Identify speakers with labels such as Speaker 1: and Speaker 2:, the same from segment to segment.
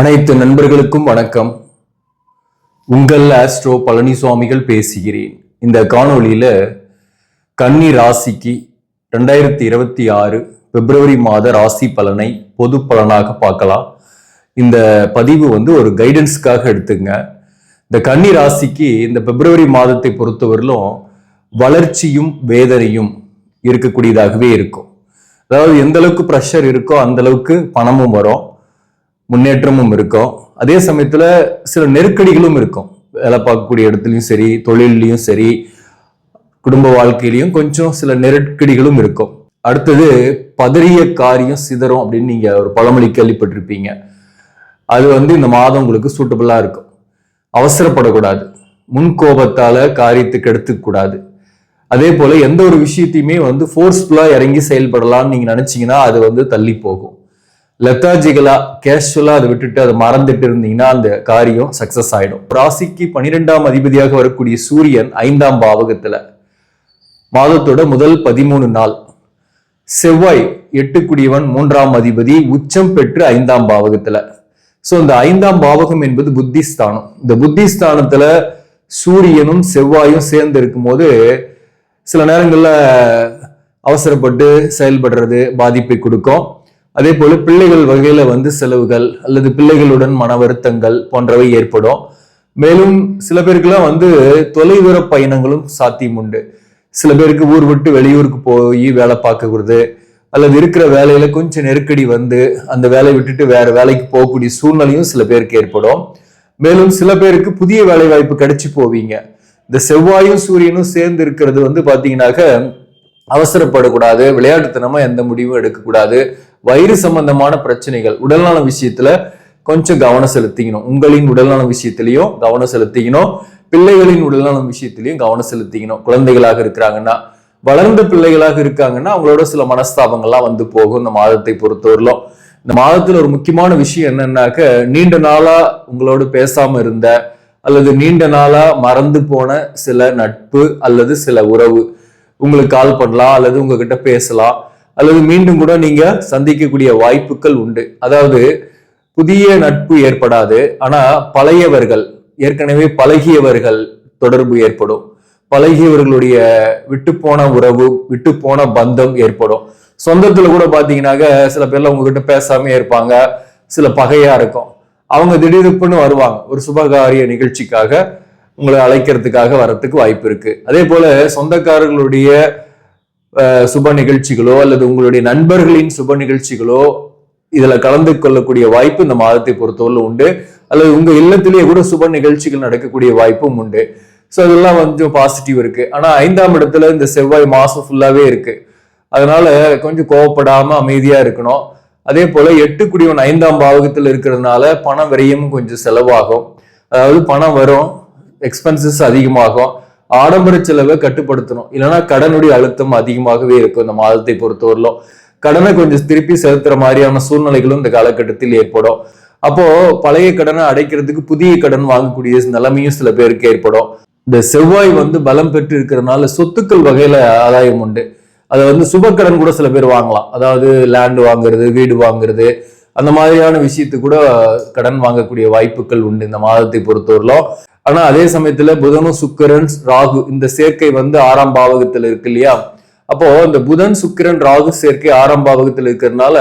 Speaker 1: அனைத்து நண்பர்களுக்கும் வணக்கம். உங்கள் ஆஸ்ட்ரோ பழனிசுவாமிகள் பேசுகிறேன். இந்த காணொளியில் கன்னி ராசிக்கு ரெண்டாயிரத்தி இருபத்தி ஆறு பிப்ரவரி மாத ராசி பலனை பொது பலனாக பார்க்கலாம். இந்த பதிவு வந்து ஒரு கைடன்ஸ்க்காக எடுத்துங்க. இந்த கன்னி ராசிக்கு இந்த பிப்ரவரி மாதத்தை பொறுத்தவரையிலும் வளர்ச்சியும் வேதனையும் இருக்கக்கூடியதாகவே இருக்கும். அதாவது எந்த அளவுக்கு ப்ரெஷர் இருக்கோ அந்த அளவுக்கு பணமும் வரும். முன்னேற்றமும் இருக்கும். அதே சமயத்துல சில நெருக்கடிகளும் இருக்கும். வேலை பார்க்கக்கூடிய இடத்துலையும் சரி தொழிலையும் சரி குடும்ப வாழ்க்கையிலையும் கொஞ்சம் சில நெருக்கடிகளும் இருக்கும். அடுத்தது பதறிய காரியம் சிதறும் அப்படின்னு நீங்க ஒரு பழமொழி கேள்விப்பட்டிருப்பீங்க. அது வந்து இந்த மாதம் உங்களுக்கு சூட்டபிளா இருக்கும். அவசரப்படக்கூடாது. முன் கோபத்தால காரியத்துக்கு எடுத்துக்கூடாது அதே போல எந்த ஒரு விஷயத்தையுமே வந்து ஃபோர்ஸ்ஃபுல்லா இறங்கி செயல்படலாம்னு நீங்க நினைச்சீங்கன்னா அது வந்து தள்ளி போகும். லெத்தாஜிகளாக கேஷுவலா அதை விட்டுட்டு அதை மறந்துட்டு இருந்தீங்கன்னா அந்த காரியம் சக்சஸ் ஆயிடும். ராசிக்கு பனிரெண்டாம் அதிபதியாக வரக்கூடிய சூரியன் ஐந்தாம் பாவகத்துல. மாதத்தோட முதல் பதிமூணு நாள். செவ்வாய் எட்டுக்குடியவன் மூன்றாம் அதிபதி உச்சம் பெற்று ஐந்தாம் பாவகத்துல. ஸோ இந்த ஐந்தாம் பாவகம் என்பது புத்திஸ்தானம். இந்த புத்திஸ்தானத்துல சூரியனும் செவ்வாயும் சேர்ந்து இருக்கும்போது சில நேரங்களில் அவசரப்பட்டு செயல்படுறது பாதிப்பை கொடுக்கும். அதே போல பிள்ளைகள் வகையில வந்து செலவுகள் அல்லது பிள்ளைகளுடன் மன வருத்தங்கள் போன்றவை ஏற்படும். மேலும் சில பேருக்குலாம் வந்து தொலைதூர பயணங்களும் சாத்தியம் உண்டு. சில பேருக்கு ஊர் விட்டு வெளியூருக்கு போய் வேலை பார்க்கறது அல்லது இருக்கிற வேலையில கொஞ்சம் நெருக்கடி வந்து அந்த வேலையை விட்டுட்டு வேற வேலைக்கு போகக்கூடிய சூழ்நிலையும் சில பேருக்கு ஏற்படும். மேலும் சில பேருக்கு புதிய வேலை வாய்ப்பு கிடைச்சி போவீங்க. இந்த செவ்வாயும் சூரியனும் சேர்ந்து இருக்கிறது வந்து பாத்தீங்கன்னாக்க அவசரப்படக்கூடாது விளையாட்டுத்தனமா எந்த முடிவும் எடுக்கக்கூடாது வயிறு சம்பந்தமான பிரச்சனைகள் உடல்நல விஷயத்துல கொஞ்சம் கவனம் செலுத்திக்கணும். உங்களின் உடல்நல விஷயத்திலையும் கவனம் செலுத்திக்கணும். பிள்ளைகளின் உடல்நலம் விஷயத்திலையும் கவனம் செலுத்திக்கணும். குழந்தைகளாக இருக்கிறாங்கன்னா வளர்ந்த பிள்ளைகளாக இருக்காங்கன்னா அவங்களோட சில மனஸ்தாபங்கள்லாம் வந்து போகும். இந்த மாதத்தை பொறுத்தவரையிலும். இந்த மாதத்துல ஒரு முக்கியமான விஷயம் என்னன்னாக்க நீண்ட நாளா உங்களோட பேசாம இருந்த அல்லது நீண்ட நாளா மறந்து போன சில நட்பு அல்லது சில உறவு. உங்களுக்கு கால் பண்ணலாம் அல்லது உங்ககிட்ட பேசலாம். அல்லது மீண்டும் கூட நீங்க சந்திக்கக்கூடிய வாய்ப்புகள் உண்டு. அதாவது புதிய நட்பு ஏற்படாது. ஆனா பழையவர்கள் ஏற்கனவே பழகியவர்கள் தொடர்பு ஏற்படும். பழகியவர்களுடைய விட்டுப்போன உறவு விட்டுப்போன பந்தம் ஏற்படும். சொந்தத்துல கூட பாத்தீங்கன்னாக்க சில பேர்ல உங்ககிட்ட பேசாம இருப்பாங்க. சில பகையா இருக்கும். அவங்க திடீர்னு வருவாங்க. ஒரு சுபகாரிய நிகழ்ச்சிக்காக உங்களை அழைக்கிறதுக்காக வரத்துக்கு வாய்ப்பு இருக்கு. அதே போல சொந்தக்காரர்களுடைய சுப நிகழ்ச்சிகளோ அல்லது உங்களுடைய நண்பர்களின் சுப நிகழ்ச்சிகளோ இதுல கலந்து கொள்ளக்கூடிய வாய்ப்பு இந்த மாதத்தை பொறுத்தவரை உண்டு. அல்லது உங்க இல்லத்திலேயே கூட சுப நிகழ்ச்சிகள் நடக்கக்கூடிய வாய்ப்பும் உண்டு. ஸோ அதெல்லாம் கொஞ்சம் பாசிட்டிவ் இருக்கு. ஆனா ஐந்தாம் இடத்துல இந்த செவ்வாய் மாசம் ஃபுல்லாவே இருக்கு. அதனால கொஞ்சம் கோவப்படாம அமைதியா இருக்கணும். அதே போல எட்டு குடிவன் ஐந்தாம் பாவகத்தில் இருக்கிறதுனால பண விரையும் கொஞ்சம் செலவாகும். அதாவது பணம் வரும் எக்ஸ்பென்சஸ் அதிகமாகும். ஆடம்பர செலவை கட்டுப்படுத்தணும். இல்லைன்னா கடனுடைய அழுத்தம் அதிகமாகவே இருக்கும் இந்த மாதத்தை பொறுத்தவரையிலும். கடனை கொஞ்சம் திருப்பி செலுத்துற மாதிரியான சூழ்நிலைகளும் இந்த காலகட்டத்தில் ஏற்படும். அப்போ பழைய கடனை அடைக்கிறதுக்கு புதிய கடன் வாங்கக்கூடிய நிலைமையும் சில பேருக்கு ஏற்படும். இந்த செவ்வாய் வந்து பலம் பெற்று இருக்கிறதுனால சொத்துக்கள் வகையில ஆதாயம் உண்டு. அதை வந்து சுபக்கடன் கூட சில பேர் வாங்கலாம். அதாவது லேண்ட் வாங்குறது வீடு வாங்குறது அந்த மாதிரியான விஷயத்துக்கு கூட கடன் வாங்கக்கூடிய வாய்ப்புகள் உண்டு இந்த மாதத்தை பொறுத்தவரையிலும். ஆனா அதே சமயத்துல புதனும் சுக்கிரன் ராகு இந்த சேர்க்கை வந்து ஆறாம் பாவகத்துல இருக்கு இல்லையா? அப்போ இந்த புதன் சுக்கிரன் ராகு சேர்க்கை ஆறாம் பாவகத்துல இருக்கிறதுனால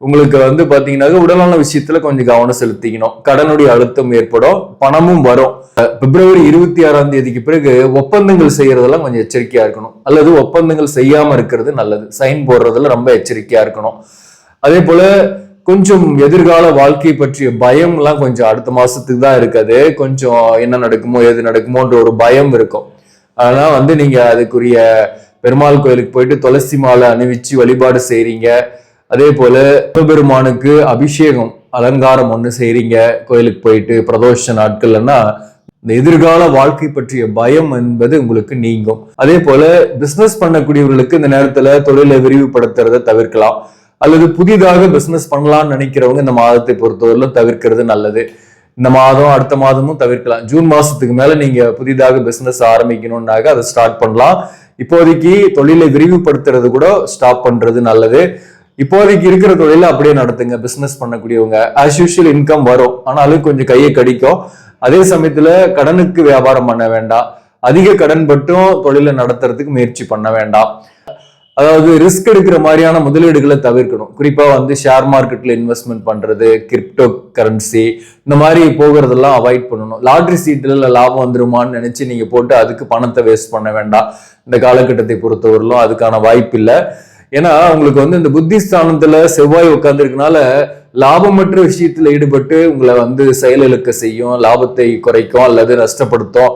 Speaker 1: உங்களுக்கு வந்து பாத்தீங்கன்னாக்க உடலான விஷயத்துல கொஞ்சம் கவனம் செலுத்திக்கணும். கடனுடைய அழுத்தம் ஏற்படும் பணமும் வரும். பிப்ரவரி இருபத்தி ஆறாம் தேதிக்கு பிறகு ஒப்பந்தங்கள் செய்யறதெல்லாம் கொஞ்சம் எச்சரிக்கையா இருக்கணும். அல்லது ஒப்பந்தங்கள் செய்யாம இருக்கிறது நல்லது. சைன் போடுறதுல ரொம்ப எச்சரிக்கையா இருக்கணும். அதே போல கொஞ்சம் எதிர்கால வாழ்க்கை பற்றிய பயம் எல்லாம் கொஞ்சம் அடுத்த மாசத்துக்கு தான் இருக்காது. கொஞ்சம் என்ன நடக்குமோ எது நடக்குமோன்ற ஒரு பயம் இருக்கும். ஆனா வந்து நீங்க அதுக்குரிய பெருமாள் கோயிலுக்கு போயிட்டு துளசி மாலை அணிவிச்சு வழிபாடு செய்றீங்க. அதே போல சிவபெருமானுக்கு அபிஷேகம் அலங்காரம் ஒன்று செய்றீங்க. கோயிலுக்கு போயிட்டு பிரதோஷ நாட்கள்னா இந்த எதிர்கால வாழ்க்கை பற்றிய பயம் என்பது உங்களுக்கு நீங்கும். அதே போல பிசினஸ் பண்ணக்கூடியவர்களுக்கு இந்த நேரத்துல தொழிலை விரிவுபடுத்துறதை தவிர்க்கலாம். அல்லது புதிதாக பிசினஸ் பண்ணலாம்னு நினைக்கிறவங்க இந்த மாதத்தை பொறுத்தவரையிலும் தவிர்க்கிறது நல்லது. இந்த மாதம் அடுத்த மாதமும் தவிர்க்கலாம். ஜூன் மாசத்துக்கு மேல நீங்க புதிதாக பிசினஸ் ஆரம்பிக்கணும்னாக்க அதை ஸ்டார்ட் பண்ணலாம். இப்போதைக்கு தொழிலை விரிவுபடுத்துறது கூட ஸ்டாப் பண்றது நல்லது. இப்போதைக்கு இருக்கிற தொழில அப்படியே நடத்துங்க. பிசினஸ் பண்ணக்கூடியவங்க. ஆஸ் யூஷுவல் இன்கம் வரும். ஆனாலும் கொஞ்சம் கையை கடிக்கும். அதே சமயத்துல கடனுக்கு வியாபாரம் பண்ண வேண்டாம். அதிக கடன் பட்டும் தொழிலை நடத்துறதுக்கு முயற்சி பண்ண வேண்டாம். அதாவது ரிஸ்க் எடுக்கிற மாதிரியான முதலீடுகளை தவிர்க்கணும். குறிப்பா வந்து ஷேர் மார்க்கெட்ல இன்வெஸ்ட்மெண்ட் பண்றது கிரிப்டோ கரன்சி இந்த மாதிரி போகிறதெல்லாம் அவாய்ட் பண்ணணும். லாட்ரி சீட்டில் லாபம் வந்துருமான்னு நினைச்சு நீங்க போட்டு அதுக்கு பணத்தை வேஸ்ட் பண்ண வேண்டாம். இந்த காலகட்டத்தை பொறுத்தவரையிலும் அதுக்கான வாய்ப்பு இல்லை. ஏன்னா உங்களுக்கு வந்து இந்த புத்திஸ்தானத்தில் செவ்வாய் உட்காந்துருக்கனால லாபமற்ற விஷயத்துல ஈடுபட்டு உங்களை வந்து செயலிழக்க செய்யும் லாபத்தை குறைக்கும் அல்லது நஷ்டப்படுத்தும்.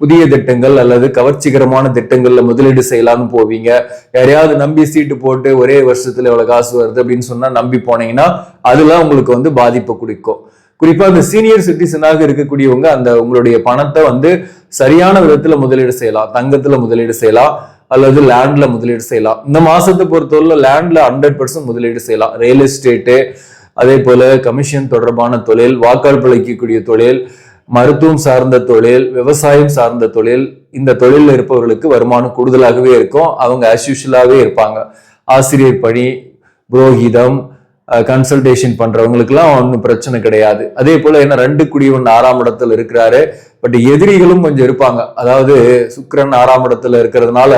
Speaker 1: புதிய திட்டங்கள் அல்லது கவர்ச்சிகரமான திட்டங்கள்ல முதலீடு செய்யலாம்னு போவீங்க. யாரையாவது நம்பி சீட்டு போட்டு ஒரே வருஷத்துல இவ்வளவு காசு வருது அப்படின்னு சொன்னா நம்பி போனீங்கன்னா அதெல்லாம் உங்களுக்கு வந்து பாதிப்பை குடிக்கும். குறிப்பா அந்த சீனியர் சிட்டிசனாக இருக்கக்கூடியவங்க அந்த உங்களுடைய பணத்தை வந்து சரியான விதத்துல முதலீடு செய்யலாம். தங்கத்துல முதலீடு செய்யலாம். அல்லது லேண்ட்ல முதலீடு செய்யலாம். இந்த மாசத்தை பொறுத்தவரை லேண்ட்ல ஹண்ட்ரட் பர்சன்ட் முதலீடு செய்யலாம். ரியல் எஸ்டேட்டு அதே போல கமிஷன் தொடர்பான தொழில் வாக்காளர் பிழைக்கக்கூடிய தொழில் மருத்துவம் சார்ந்த தொழில் விவசாயம் சார்ந்த தொழில் இந்த தொழிலில் இருப்பவர்களுக்கு வருமானம் கூடுதலாகவே இருக்கும். அவங்க அஸ்யூஷுவலாகவே இருப்பாங்க. ஆசிரியர் பணி புரோகிதம் கன்சல்டேஷன் பண்றவங்களுக்குலாம் ஒன்றும் பிரச்சனை கிடையாது. அதே போல என்ன ரெண்டு குடியவன் ஆறாம் இடத்துல இருக்கிறாரு. பட் எதிரிகளும் கொஞ்சம் இருப்பாங்க. அதாவது சுக்கரன் ஆறாம் இடத்துல இருக்கிறதுனால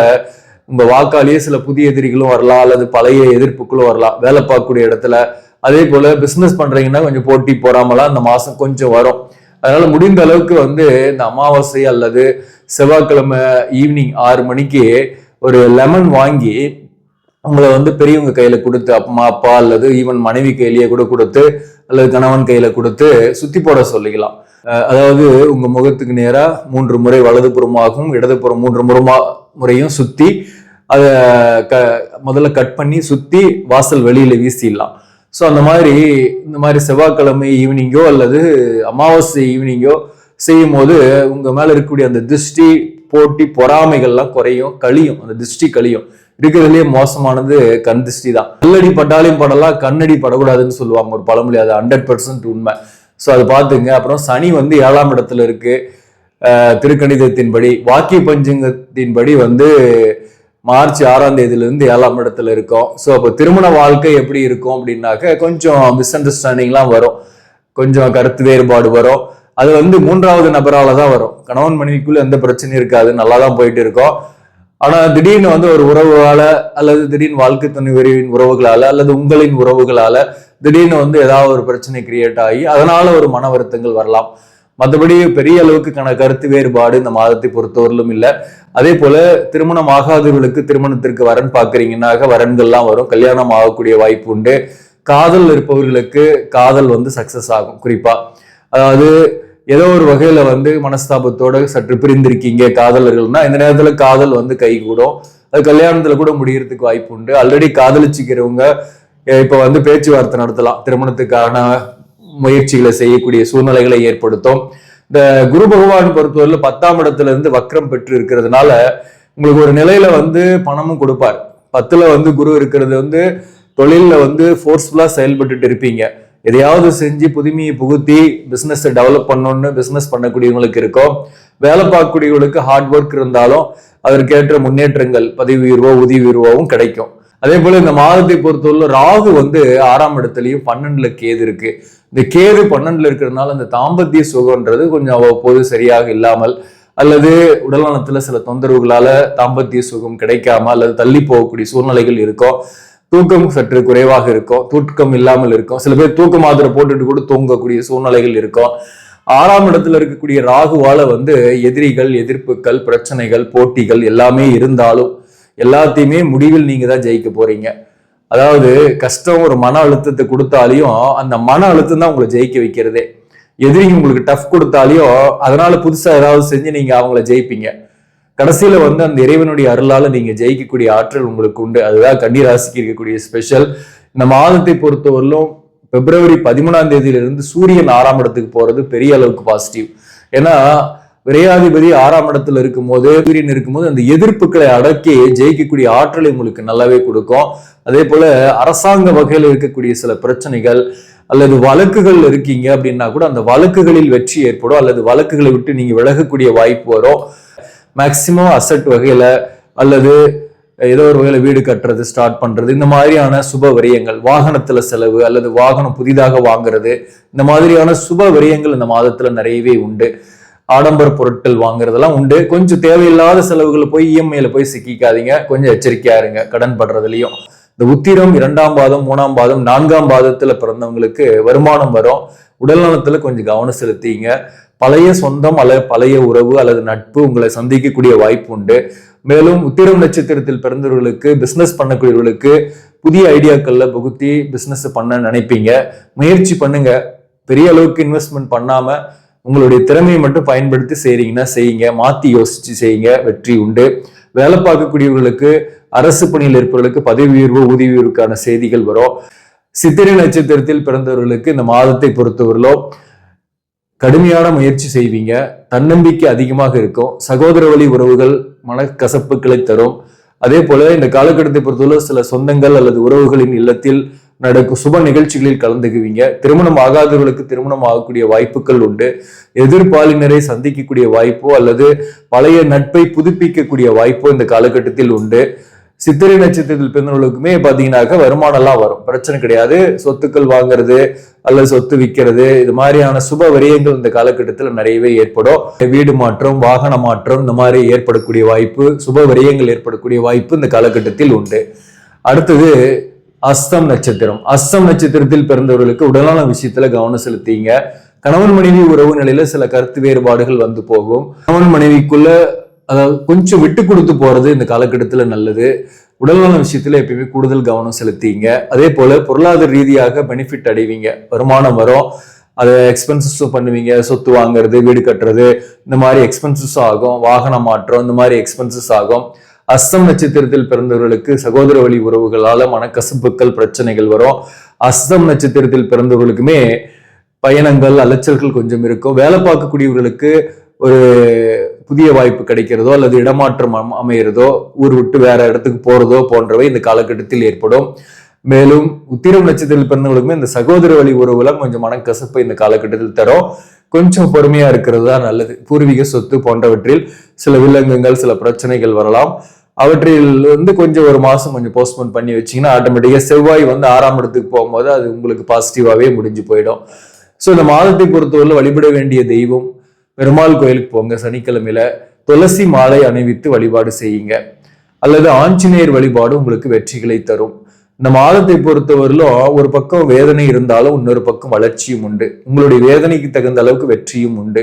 Speaker 1: உங்க வாக்காலேயே சில புதிய எதிரிகளும் வரலாம் அல்லது பழைய எதிர்ப்புகளும் வரலாம் வேலை பார்க்கக்கூடிய இடத்துல. அதே போல பிசினஸ் பண்றீங்கன்னா கொஞ்சம் போட்டி போறாமலாம் இந்த மாசம் கொஞ்சம் வரும். அதனால முடிந்த அளவுக்கு வந்து இந்த அமாவாசை அல்லது செவ்வாய்க்கிழமை ஈவினிங் ஆறு மணிக்கு ஒரு லெமன் வாங்கி உங்களை வந்து பெரியவங்க கையில கொடுத்து அம்மா அப்பா அல்லது ஈவன் மனைவி கையிலேயே கூட கொடுத்து அல்லது கணவன் கையில கொடுத்து சுத்தி போட சொல்லிக்கலாம். அதாவது உங்க முகத்துக்கு நேரா மூன்று முறை வலதுபுறமாகவும் இடதுபுறம் மூன்று முறமா முறையும் சுத்தி அதை க முதல்ல கட் பண்ணி சுத்தி வாசல் வெளியில வீசிடலாம். ஸோ அந்த மாதிரி இந்த மாதிரி செவ்வாய்க்கிழமை ஈவினிங்கோ அல்லது அமாவாசை ஈவினிங்கோ செய்யும் போது உங்கள் மேலே இருக்கக்கூடிய அந்த திருஷ்டி போட்டி பொறாமைகள்லாம் குறையும் கழியும். அந்த திருஷ்டி கழியும். இருக்கிறதுலேயே மோசமானது கண் திருஷ்டி தான் கல்லடி பட்டாலையும் படலாம் கண்ணடி படக்கூடாதுன்னு சொல்லுவாங்க. ஒரு பழமொழி அது ஹண்ட்ரட் பர்சன்ட் உண்மை. ஸோ அதை பார்த்துங்க. அப்புறம் சனி வந்து ஏழாம் இடத்துல இருக்குது திருக்கணிதத்தின்படி வாக்கிய பஞ்சங்கத்தின்படி வந்து மார்ச் ஆறாம் தேதியிலிருந்து ஏழாம் இடத்துல இருக்கோம். ஸோ அப்போ திருமண வாழ்க்கை எப்படி இருக்கும் அப்படின்னாக்க கொஞ்சம் மிஸ் அண்டர்ஸ்டாண்டிங்லாம் வரும். கொஞ்சம் கருத்து வேறுபாடு வரும். அது வந்து மூன்றாவது நபரால் தான் வரும். கணவன் மனைவிக்குள்ள எந்த பிரச்சனையும் இருக்காது. நல்லா தான் போயிட்டு இருக்கோம். ஆனால் திடீர்னு வந்து ஒரு உறவுகளால் அல்லது திடீர்னு வாழ்க்கை துணைவரின் உறவுகளால் அல்லது உங்களின் உறவுகளால் திடீர்னு வந்து ஏதாவது ஒரு பிரச்சனை கிரியேட் ஆகி அதனால ஒரு மன வருத்தங்கள் வரலாம். மற்றபடி பெரிய அளவுக்கு கருத்து வேறுபாடு இந்த மாதத்தை பொறுத்தவரையிலும் இல்லை. அதே போல திருமணம் ஆகாதவர்களுக்கு திருமணத்திற்கு வரன் பார்க்குறீங்கன்னாக வரன்கள்லாம் வரும். கல்யாணம் ஆகக்கூடிய வாய்ப்பு உண்டு. காதல் இருப்பவர்களுக்கு காதல் வந்து சக்சஸ் ஆகும் குறிப்பா. அதாவது ஏதோ ஒரு வகையில வந்து மனஸ்தாபத்தோட சற்று பிரிந்திருக்கீங்க காதலர்கள்னா இந்த நேரத்துல காதல் வந்து கைகூடும். அது கல்யாணத்துல கூட முடியறதுக்கு வாய்ப்பு உண்டு. ஆல்ரெடி காதலிச்சுக்கிறவங்க இப்ப வந்து பேச்சுவார்த்தை நடத்தலாம். திருமணத்துக்கான முயற்சிகளை செய்யக்கூடிய சூழ்நிலைகளை ஏற்படுத்தும். இந்த குரு பகவான் பொறுத்தவரையில் பத்தாம் இடத்துல இருந்து வக்ரம் பெற்று இருக்கிறதுனால உங்களுக்கு ஒரு நிலையில வந்து பணமும் கொடுப்பார். பத்துல வந்து குரு இருக்கிறது வந்து தொழிலில் வந்து ஃபோர்ஸ்ஃபுல்லா செயல்பட்டுட்டு இருப்பீங்க. எதையாவது செஞ்சு புதுமையை புகுத்தி பிசினஸ் டெவலப் பண்ணணும்னு பிசினஸ் பண்ணக்கூடியவங்களுக்கு இருக்கும். வேலை பார்க்கக்கூடியவங்களுக்கு ஹார்ட் ஒர்க் இருந்தாலும் அதற்கேற்ற முன்னேற்றங்கள் பதவி உயர்வோ உதவி உயர்வோவும் கிடைக்கும். அதே போல இந்த மாதத்தை பொறுத்தவரை ராகு வந்து ஆறாம் இடத்துலயும் பன்னெண்டுல கேது இருக்கு. இந்த கேது பன்னெண்டுல இருக்கிறதுனால அந்த தாம்பத்திய சுகம்ன்றது கொஞ்சம் அவ்வப்போது சரியாக இல்லாமல் அல்லது உடல்நலத்துல சில தொந்தரவுகளால தாம்பத்திய சுகம் கிடைக்காம அல்லது தள்ளி போகக்கூடிய சூழ்நிலைகள் இருக்கும். தூக்கம் சற்று குறைவாக இருக்கும். தூக்கம் இல்லாமல் இருக்கும். சில பேர் தூக்க மாத்திரை போட்டுட்டு கூட தூங்கக்கூடிய சூழ்நிலைகள் இருக்கும். ஆறாம் இடத்துல இருக்கக்கூடிய ராகுவால வந்து எதிரிகள் எதிர்ப்புகள் பிரச்சனைகள் போட்டிகள் எல்லாமே இருந்தாலும் எல்லாத்தையுமே முடிவில் நீங்க தான் ஜெயிக்க போறீங்க. அதாவது கஷ்டம் ஒரு மன அழுத்தத்தை கொடுத்தாலையும் அந்த மன அழுத்தம் தான் உங்களை ஜெயிக்க வைக்கிறதே. எதிரிங்க உங்களுக்கு டஃப் கொடுத்தாலையும் அதனால புதுசா ஏதாவது செஞ்சு நீங்க அவங்கள ஜெயிப்பீங்க. கடைசியில வந்து அந்த இறைவனுடைய அருளால நீங்க ஜெயிக்கக்கூடிய ஆற்றல் உங்களுக்கு உண்டு. அதுதான் கன்னிராசிக்கு இருக்கக்கூடிய ஸ்பெஷல் இந்த மாதத்தை பொறுத்தவரையிலும் பிப்ரவரி பதிமூணாம் தேதியிலிருந்து சூரியன் ஆறாம் இடத்துக்கு போறது பெரிய அளவுக்கு பாசிட்டிவ் ஏன்னா விரையாதிபதி ஆறாம் இடத்துல இருக்கும்போது சூரியன் இருக்கும்போது அந்த எதிர்ப்புகளை அடக்கி ஜெயிக்கக்கூடிய ஆற்றலை உங்களுக்கு நல்லாவே கொடுக்கும். அதே போல அரசாங்க வகையில் இருக்கக்கூடிய சில பிரச்சனைகள் அல்லது வழக்குகள் இருக்கீங்க அப்படின்னா கூட அந்த வழக்குகளில் வெற்றி ஏற்படும் அல்லது வழக்குகளை விட்டு நீங்க விலகக்கூடிய வாய்ப்பு வரும். மேக்சிமம் அசட் வகையில அல்லது ஏதோ ஒரு வகையில வீடு கட்டுறது ஸ்டார்ட் பண்றது இந்த மாதிரியான சுப விரயங்கள் வாகனத்துல செலவு அல்லது வாகனம் புதிதாக வாங்குறது இந்த மாதிரியான சுப விரயங்கள் இந்த மாதத்துல நிறையவே உண்டு. ஆடம்பர பொருட்கள் வாங்குறதெல்லாம் உண்டு. கொஞ்சம் தேவையில்லாத செலவுகளை போய் இஎம்ஐல போய் சிக்கிக்காதீங்க. கொஞ்சம் எச்சரிக்கையா இருங்க. கடன் படுறதுலயும். இந்த உத்திரம் இரண்டாம் பாதம் மூணாம் பாதம் நான்காம் பாதத்துல பிறந்தவங்களுக்கு வருமானம் வரும். உடல் நலத்துல கொஞ்சம் கவனம் செலுத்திங்க. பழைய சொந்தம் அல்லது பழைய உறவு அல்லது நட்பு உங்களை சந்திக்கக்கூடிய வாய்ப்பு உண்டு. மேலும் உத்திரம் நட்சத்திரத்தில் பிறந்தவர்களுக்கு பிசினஸ் பண்ணக்கூடியவர்களுக்கு புதிய ஐடியாக்கள்ல புகுத்தி பிசினஸ் பண்ண நினைப்பீங்க. முயற்சி பண்ணுங்க. பெரிய அளவுக்கு இன்வெஸ்ட்மெண்ட் பண்ணாம உங்களுடைய திறமையை மட்டும் பயன்படுத்தி செய்றீங்கன்னா செய்யுங்க. மாத்தி யோசிச்சு செய்யுங்க. வெற்றி உண்டு. வேலை பார்க்கக்கூடியவர்களுக்கு அரசு பணியில் இருப்பவர்களுக்கு பதவி உயர்வு ஊதிய உயர்வுக்கான செய்திகள் வரும். சித்திரை நட்சத்திரத்தில் பிறந்தவர்களுக்கு இந்த மாதத்தை பொறுத்தவர்களோ கடுமையான முயற்சி செய்வீங்க. தன்னம்பிக்கை அதிகமாக இருக்கும். சகோதர வழி உறவுகள் மனக்கசப்புகளை தரும். அதே போல இந்த காலகட்டத்தை பொறுத்தவரை சில சொந்தங்கள் அல்லது உறவுகளின் இல்லத்தில் நடக்கும் சுப நிகழ்ச்சிகளில் கலந்துக்குவீங்க. திருமணம் ஆகாதவர்களுக்கு திருமணம் ஆகக்கூடிய வாய்ப்புகள் உண்டு. எதிர்பாலினரை சந்திக்கக்கூடிய வாய்ப்போ அல்லது பழைய நட்பை புதுப்பிக்கக்கூடிய வாய்ப்போ இந்த காலகட்டத்தில் உண்டு. சித்திரை நட்சத்திரத்தில் பிறந்தவர்களுக்குமே பார்த்தீங்கன்னாக்க வருமானம்லாம் வரும். பிரச்சனை கிடையாது. சொத்துக்கள் வாங்குறது அல்லது சொத்து விற்கிறது இது மாதிரியான சுப விரயங்கள் இந்த காலகட்டத்தில் நிறையவே ஏற்படும். வீடு மாற்றம் வாகன மாற்றம் இந்த மாதிரி ஏற்படக்கூடிய வாய்ப்பு சுப விரயங்கள் ஏற்படக்கூடிய வாய்ப்பு இந்த காலகட்டத்தில் உண்டு. அடுத்தது அஸ்தம் நட்சத்திரம். அஸ்தம் நட்சத்திரத்தில் பிறந்தவர்களுக்கு உடலான விஷயத்துல கவனம் செலுத்திங்க. கணவன் மனைவி உறவு நிலையில சில கருத்து வேறுபாடுகள் வந்து போகும். கணவன் மனைவிக்குள்ள அதாவது கொஞ்சம் விட்டு கொடுத்து போறது இந்த காலகட்டத்துல நல்லது. உடல்நல விஷயத்துல எப்பயுமே கூடுதல் கவனம் செலுத்திங்க. அதே போல பொருளாதார ரீதியாக பெனிஃபிட் அடைவீங்க. வருமானம் வரும். அதை எக்ஸ்பென்சஸும் பண்ணுவீங்க. சொத்து வாங்குறது வீடு கட்டுறது இந்த மாதிரி எக்ஸ்பென்சஸ் ஆகும். வாகனம் மாற்றம் இந்த மாதிரி எக்ஸ்பென்சஸ் ஆகும். அஸ்தம் நட்சத்திரத்தில் பிறந்தவர்களுக்கு சகோதர வழி உறவுகளால மனக்கசப்புகள் பிரச்சனைகள் வரும். அஸ்தம் நட்சத்திரத்தில் பிறந்தவர்களுக்குமே பயணங்கள் அலைச்சல்கள் கொஞ்சம் இருக்கும். வேலை பார்க்கக்கூடியவர்களுக்கு ஒரு புதிய வாய்ப்பு கிடைக்கிறதோ அல்லது இடமாற்றம் அம- அமைகிறதோ ஊர் விட்டு வேற இடத்துக்கு போறதோ போன்றவை இந்த காலகட்டத்தில் ஏற்படும். மேலும் உத்திரம் நட்சத்திரத்தில் பிறந்தவங்களுக்குமே இந்த சகோதர வழி உறவுலாம் கொஞ்சம் மனக்கசப்பை இந்த காலகட்டத்தில் தரும். கொஞ்சம் பொறுமையா இருக்கிறது தான் நல்லது. பூர்வீக சொத்து போன்றவற்றில் சில வில்லங்கங்கள் சில பிரச்சனைகள் வரலாம். அவற்றில் வந்து கொஞ்சம் ஒரு மாசம் கொஞ்சம் போஸ்ட்போன் பண்ணி வச்சீங்கன்னா ஆட்டோமேட்டிக்காக செவ்வாய் வந்து ஆறாம் இடத்துக்கு போகும்போது அது உங்களுக்கு பாசிட்டிவாகவே முடிஞ்சு போயிடும். ஸோ இந்த மாதத்தை பொறுத்தவரை வழிபட வேண்டிய தெய்வம் பெருமாள் கோயிலுக்கு போங்க சனிக்கிழமையில துளசி மாலை அணிவித்து வழிபாடு செய்யுங்க. அல்லது ஆஞ்சநேயர் வழிபாடு உங்களுக்கு வெற்றிகளை தரும். இந்த மாதத்தை பொறுத்தவரையிலும் ஒரு பக்கம் வேதனை இருந்தாலும் இன்னொரு பக்கம் வளர்ச்சியும் உண்டு. உங்களுடைய வேதனைக்கு தகுந்த அளவுக்கு வெற்றியும் உண்டு.